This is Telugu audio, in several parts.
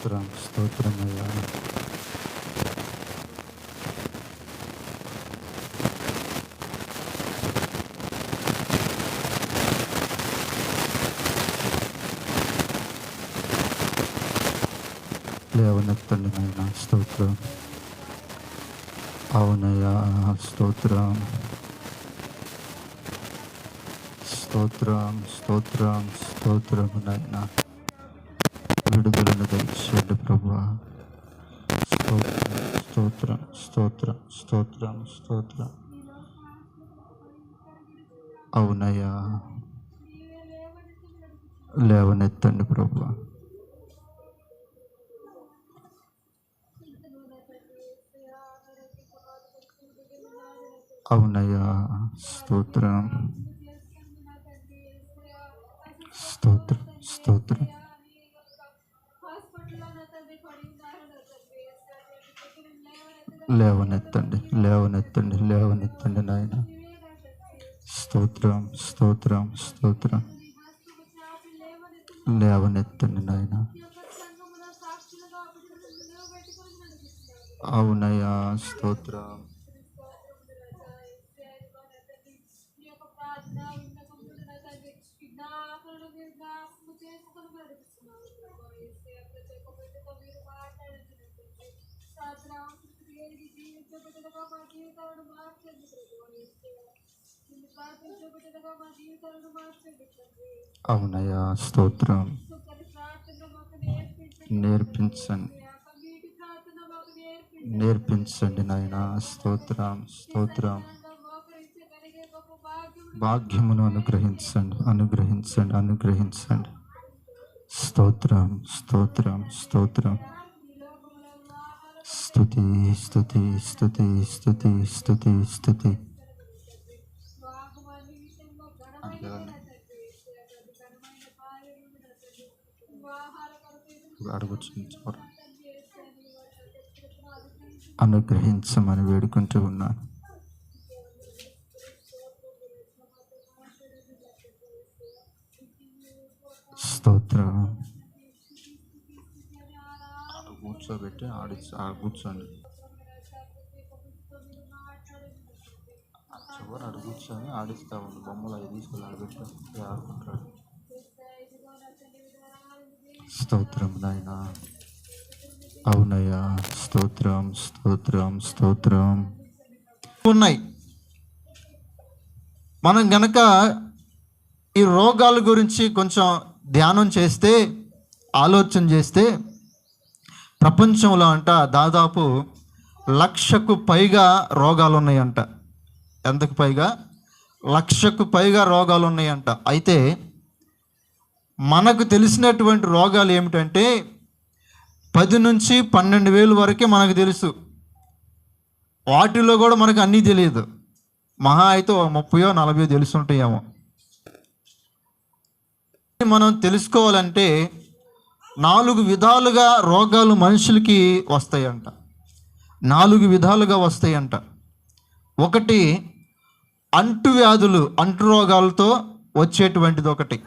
స్తోత్రం స్తోత్రం అయ్యా. లేవనెత్తండి నాయన స్తోత్రం. అవునయ్యా స్తోత్రం. స్తోత్రం స్తోత్రం స్తోత్రం నాయన విడుదలను దయచేయండి ప్రభా స్తోత్రం స్తోత్రం స్తోత్రం స్తోత్రం స్తోత్రం అవునయ్యా. లేవనెత్తండి ప్రభు. అవునయ్యా. స్తోత్రం. స్తోత్రం. స్తోత్రం. లేవనెత్తండి లేవనెత్తండి లేవనెత్తండి నాయన. స్తోత్రం స్తోత్రం స్తోత్రం. లేవనెత్తండి నాయన. అవునయ్యా స్తోత్రం. అవునయ్యా స్తోత్రం. నేర్పించండి. నేర్పించండి నాయన స్తోత్రం స్తోత్రం. భాగ్యమును అనుగ్రహించండి అనుగ్రహించండి అనుగ్రహించండి. స్తోత్రం స్తోత్రం స్తోత్రం. స్తుతి స్తుతి స్తుతి స్తుతి అడుగుచున్న చోట అనుగ్రహించమని వేడుకుంటూ ఉన్నాను. స్తోత్రం ఆడ కూర్చోబెట్టి ఆడి ఆడ కూర్చోండి. చివరి ఆడ కూర్చొని ఆడిస్తా ఉంది బొమ్మలు అవి తీసుకెళ్ళి ఆడబెట్టి ఆడుకుంటాడు. స్తోత్రం నాయన. అవునయ్యా. స్తోత్రం స్తోత్రం స్తోత్రం. ఉన్నాయి. మనం గనక ఈ రోగాల గురించి కొంచెం ధ్యానం చేస్తే ఆలోచన చేస్తే ప్రపంచంలో అంట దాదాపు లక్షకు పైగా రోగాలు ఉన్నాయంట ఎంతకు పైగా? లక్షకు పైగా రోగాలు ఉన్నాయంట అయితే మనకు తెలిసినటువంటి రోగాలు ఏమిటంటే పది నుంచి పన్నెండు వేలు వరకే మనకు తెలుసు. వాటిలో కూడా మనకు అన్నీ తెలియదు. మహా అయితే ఓ ముప్పయో నలభయో తెలుసుంటాయేమో. మనం తెలుసుకోవాలంటే నాలుగు విధాలుగా రోగాలు మనుషులకి వస్తాయంట. నాలుగు విధాలుగా వస్తాయంట. ఒకటి అంటువ్యాధులు అంటు రోగాలతో వచ్చేటువంటిది ఒకటి.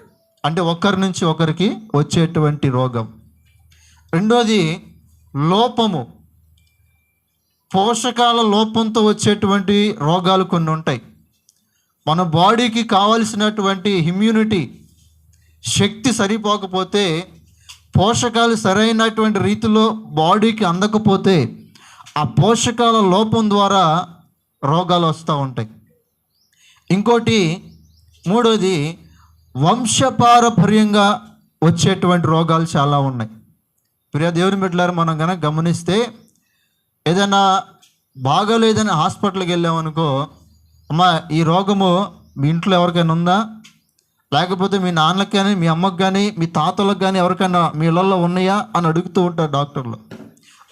అంటే ఒకరి నుంచి ఒకరికి వచ్చేటువంటి రోగం. రెండోది లోపము. పోషకాల లోపంతో వచ్చేటువంటి రోగాలు కొన్ని ఉంటాయి. మన బాడీకి కావలసినటువంటి ఇమ్యూనిటీ శక్తి సరిపోకపోతే పోషకాలు సరైనటువంటి రీతిలో బాడీకి అందకపోతే ఆ పోషకాల లోపం ద్వారా రోగాలు వస్తూ ఉంటాయి. ఇంకోటి మూడోది వంశపారపర్యంగా వచ్చేటువంటి రోగాలు చాలా ఉన్నాయి. ప్రియ దేవుని బిడ్డలారు మనం కనుక గమనిస్తే ఏదైనా బాగోలేదని హాస్పిటల్కి వెళ్ళామనుకో అమ్మ ఈ రోగము మీ ఇంట్లో ఎవరికైనా ఉందా? లేకపోతే మీ నాన్నకి కానీ మీ అమ్మకి కానీ మీ తాతలకు కానీ ఎవరికైనా మీ ఇళ్ళల్లో ఉన్నాయా అని అడుగుతూ ఉంటారు డాక్టర్లు.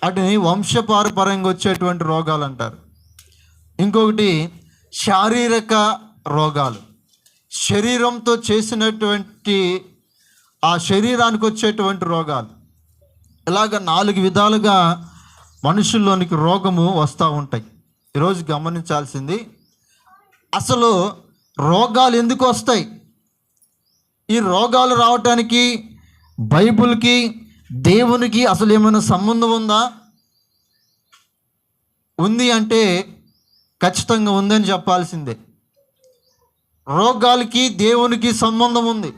వాటిని వంశపారపరంగా వచ్చేటువంటి రోగాలు అంటారు. ఇంకొకటి శారీరక రోగాలు. శరీరంతో చేసినటువంటి ఆ శరీరానికి వచ్చేటువంటి రోగాలు. ఇలాగ నాలుగు విధాలుగా మనుషుల్లోనికి రోగము వస్తూ ఉంటాయి. ఈరోజు గమనించాల్సింది అసలు రోగాలు ఎందుకు వస్తాయి? ఈ రోగాలు రావటానికి బైబుల్కి దేవునికి అసలు ఏమైనా సంబంధం ఉందా? ఉంది అంటే ఖచ్చితంగా ఉందని చెప్పాల్సిందే. రోగాలకి దేవునికి సంబంధం ఉంది.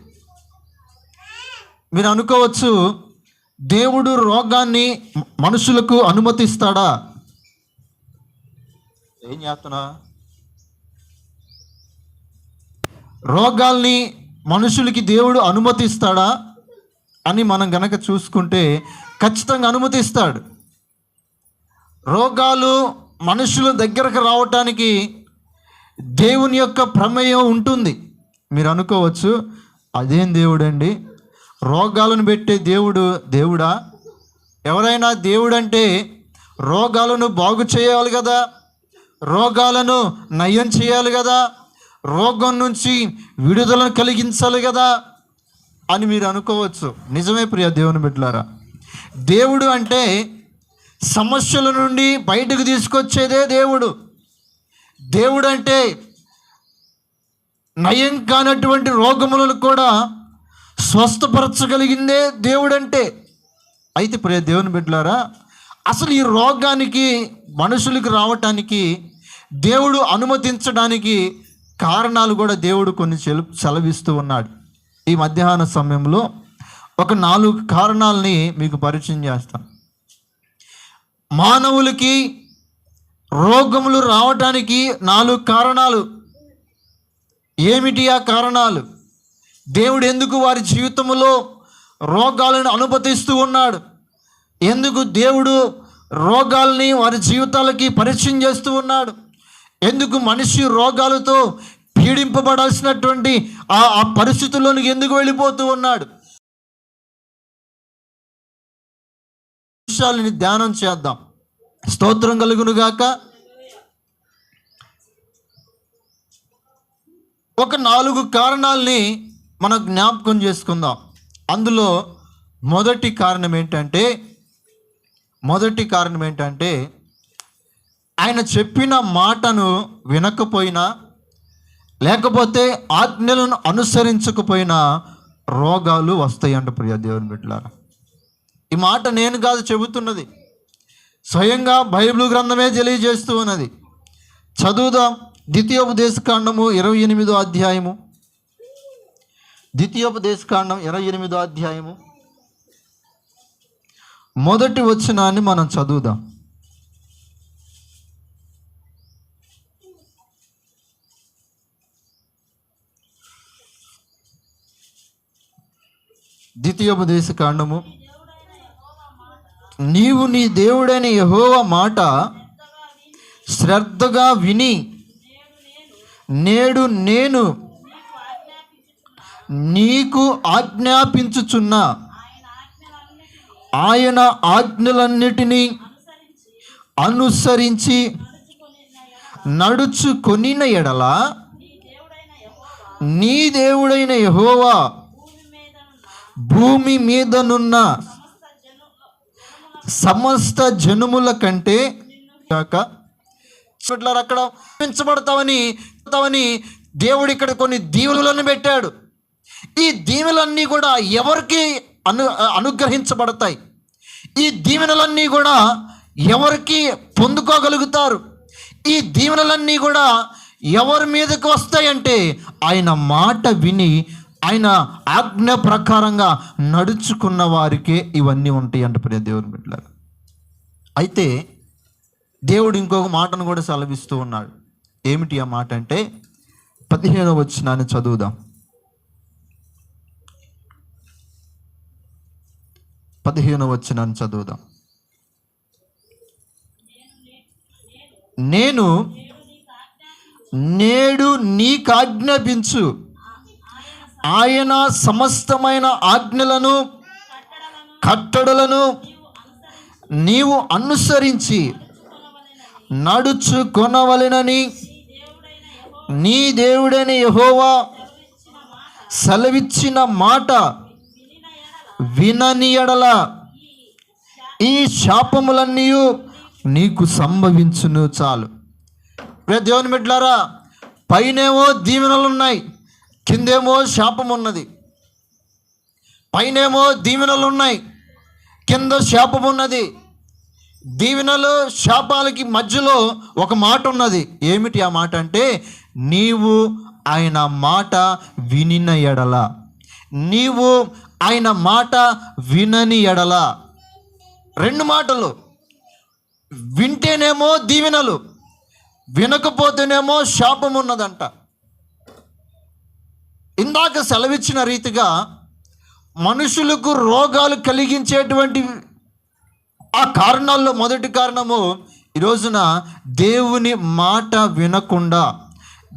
మీరు అనుకోవచ్చు దేవుడు రోగాన్ని మనుషులకు అనుమతిస్తాడా? ఏం చేస్తున్నా? రోగాల్ని మనుషులకి దేవుడు అనుమతిస్తాడా అని మనం గనక చూసుకుంటే ఖచ్చితంగా అనుమతిస్తాడు. రోగాలు మనుషుల దగ్గరకు రావటానికి దేవుని యొక్క ప్రమేయం ఉంటుంది. మీరు అనుకోవచ్చు అదేం దేవుడండి? రోగాలను పెట్టే దేవుడు దేవుడా? ఎవరైనా దేవుడంటే రోగాలను బాగు చేయాలి కదా? రోగాలను నయం చేయాలి కదా? రోగం నుంచి విడుదలను కలిగించాలి కదా అని మీరు అనుకోవచ్చు. నిజమే ప్రియ దేవుని బిడ్డలారా? దేవుడు అంటే సమస్యల నుండి బయటకు తీసుకొచ్చేదే దేవుడు. దేవుడు అంటే నయం కానటువంటి రోగములను కూడా స్వస్థపరచగలిగిందే దేవుడంటే అయితే ప్రియ దేవుని బిడ్డలారా అసలు ఈ రోగానికి మనుషులకు రావటానికి దేవుడు అనుమతించడానికి కారణాలు కూడా దేవుడు కొన్ని చెలు సెలవిస్తూ ఉన్నాడు. ఈ మధ్యాహ్న సమయంలో ఒక నాలుగు కారణాలని మీకు పరిచయం చేస్తాను మానవులకి రోగములు రావటానికి నాలుగు కారణాలు. ఏమిటి ఆ కారణాలు? దేవుడు ఎందుకు వారి జీవితంలో రోగాలను అనుమతిస్తూ ఉన్నాడు? ఎందుకు దేవుడు రోగాల్ని వారి జీవితాలకి పరిచయం చేస్తూ ఉన్నాడు? ఎందుకు మనిషి రోగాలతో పీడింపబడాల్సినటువంటి ఆ ఆ పరిస్థితుల్లోనికి ఎందుకు వెళ్ళిపోతూ ఉన్నాడు? విషయాలని ధ్యానం చేద్దాం. స్తోత్రం కలుగును గాక. ఒక నాలుగు కారణాలని మనం జ్ఞాపకం చేసుకుందాం. అందులో మొదటి కారణం ఏంటంటే మొదటి కారణం ఏంటంటే ఆయన చెప్పిన మాటను వినకపోయినా లేకపోతే ఆజ్ఞలను అనుసరించకపోయినా రోగాలు వస్తాయంట ప్రియ దేవుని బిడ్డలారా. ఈ మాట నేను కాదు చెబుతున్నది. స్వయంగా బైబిల్ గ్రంథమే తెలియజేస్తూ ఉన్నది. చదువుదాం ద్వితీయోపదేశకాండము ఇరవై ఎనిమిదో అధ్యాయము. ద్వితీయోపదేశకాండం ఇరవై ఎనిమిదో అధ్యాయము. మొదటి వచనాన్ని మనం చదువుదాం. ద్వితీయోపదేశ కాండము నీవు నీ దేవుడైన యహోవ మాట శ్రద్ధగా విని నేడు నేను నీకు ఆజ్ఞాపించుచున్న. ఆయన ఆజ్ఞలన్నిటినీ అనుసరించి నడుచుకొనిన ఎడల నీ దేవుడైన యహోవా భూమి మీదనున్న సమస్త జనుముల కంటే కాక చూడలారా అక్కడ పెంచబడతావని పెడతావని దేవుడు ఇక్కడ కొన్ని దీవులను పెట్టాడు. ఈ దీవెలన్నీ కూడా ఎవరికి అను అనుగ్రహించబడతాయి? ఈ దీవెనలన్నీ కూడా ఎవరికి పొందుకోగలుగుతారు? ఈ దీవెనలన్నీ కూడా ఎవరి మీదకి వస్తాయంటే ఆయన మాట విని ఆయన ఆజ్ఞ ప్రకారంగా నడుచుకున్న వారికే ఇవన్నీ ఉంటాయి అంట ప్రియ దేవుని బిడ్డలారు అయితే దేవుడు ఇంకొక మాటను కూడా సెలవిస్తూ ఉన్నాడు ఏమిటి ఆ మాట అంటే పదిహేనవ వచ్చినాన్ని చదువుదాం పదిహేను వచ్చినాన్ని చదువుదాం నేను నేడు నీకాజ్ఞాపించు ఆయన సమస్తమైన ఆజ్ఞలను కట్టడలను నీవు అనుసరించి నడుచుకొనవలెనని నీ దేవుడైన యహోవా సెలవిచ్చిన మాట వినని ఎడల ఈ శాపములన్నీ నీకు సంభవించును చాలు. దేవుని బిడ్డలారా పైనేవో దీవెనలు ఉన్నాయి. కిందేమో శాపం ఉన్నది. పైనేమో దీవెనలు ఉన్నాయి. కింద శాపం ఉన్నది. దీవెనలు శాపాలకి మధ్యలో ఒక మాట ఉన్నది. ఏమిటి ఆ మాట అంటే నీవు ఆయన మాట వినిన ఎడల. నీవు ఆయన మాట వినని ఎడల. రెండు మాటలు. వింటేనేమో దీవెనలు. వినకపోతేనేమో శాపం ఉన్నదంట. ఇందాక సెలవిచ్చిన రీతిగా మనుషులకు రోగాలు కలిగించేటువంటి ఆ కారణాల్లో మొదటి కారణము ఈ రోజున దేవుని మాట వినకుండా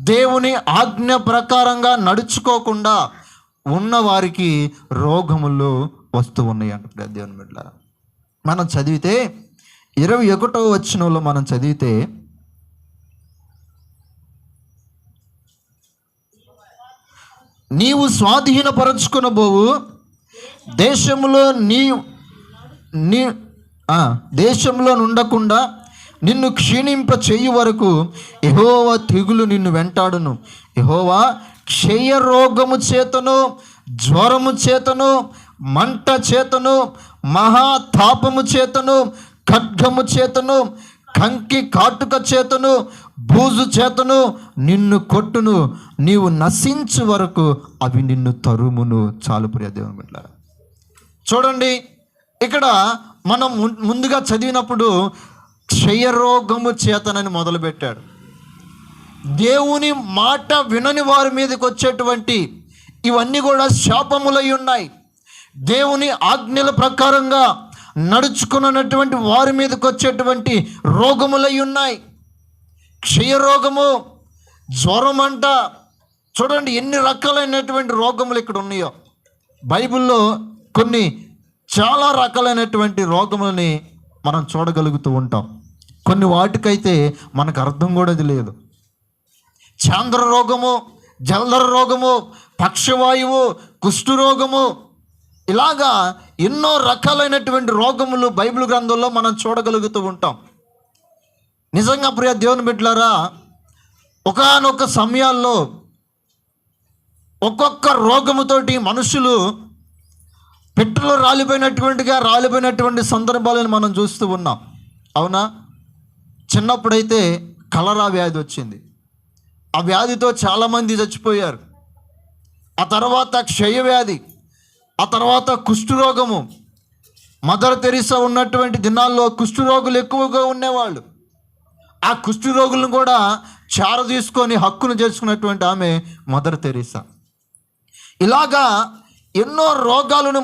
దేవుని ఆజ్ఞ ప్రకారంగా నడుచుకోకుండా ఉన్న వారికి రోగములు వస్తూ ఉన్నాయి దేవుని బిడ్డ మనం చదివితే ఇరవై ఒకటో వచ్చినంలో మనం చదివితే నీవు స్వాధీనపరచుకునబోవు. దేశంలో నీ నీ దేశంలో ఉండకుండా నిన్ను క్షీణింప చేయు వరకు ఎహోవా తెగులు నిన్ను వెంటాడును. యహోవా క్షయ రోగము చేతను జ్వరము చేతను మంట చేతను మహాతాపము చేతను ఖడ్గము చేతను కంకి కాటుక చేతను బూజు చేతను నిన్ను కొట్టును. నీవు నశించు వరకు అవి నిన్ను తరుమును. చాలు ప్రియ దేవుని చూడండి ఇక్కడ మనం ముందుగా చదివినప్పుడు క్షయరోగము చేతనని మొదలుపెట్టాడు. దేవుని మాట వినని వారి మీదకి వచ్చేటువంటి ఇవన్నీ కూడా శాపములై ఉన్నాయి. దేవుని ఆజ్ఞల ప్రకారంగా నడుచుకున్నటువంటి వారి మీదకి వచ్చేటువంటి రోగములై ఉన్నాయి. క్షయరోగము జ్వరం అంట. చూడండి ఎన్ని రకాలైనటువంటి రోగములు ఇక్కడ ఉన్నాయో. బైబిల్లో కొన్ని చాలా రకాలైనటువంటి రోగములని మనం చూడగలుగుతూ ఉంటాం. కొన్ని వాటికైతే మనకు అర్థం కూడా లేదు. చాంద్ర రోగము జలధర రోగము పక్షవాయువు కుష్ఠరోగము ఇలాగా ఎన్నో రకాలైనటువంటి రోగములు బైబిల్ గ్రంథంలో మనం చూడగలుగుతూ ఉంటాం. నిజంగా ప్రియ దేవుని బిడ్డలారా ఒకానొక సమయాల్లో ఒక్కొక్క రోగముతోటి మనుషులు పెట్రోలు రాలిపోయినటువంటిగా రాలిపోయినటువంటి సందర్భాలను మనం చూస్తూ ఉన్నాం. అవునా? చిన్నప్పుడైతే కలరా వ్యాధి వచ్చింది. ఆ వ్యాధితో చాలామంది చచ్చిపోయారు. ఆ తర్వాత క్షయ వ్యాధి ఆ తర్వాత కుష్ఠరోగము. మదర్ తెరిసా ఉన్నటువంటి దినాల్లో కుష్ఠరోగులు ఎక్కువగా ఉండేవాళ్ళు. ఆ కుష్ఠరోగులను కూడా చార తీసుకొని హక్కును చేసుకున్నటువంటి ఆమె మదర్ తెరిసా. ఇలాగా ఎన్నో రోగాలను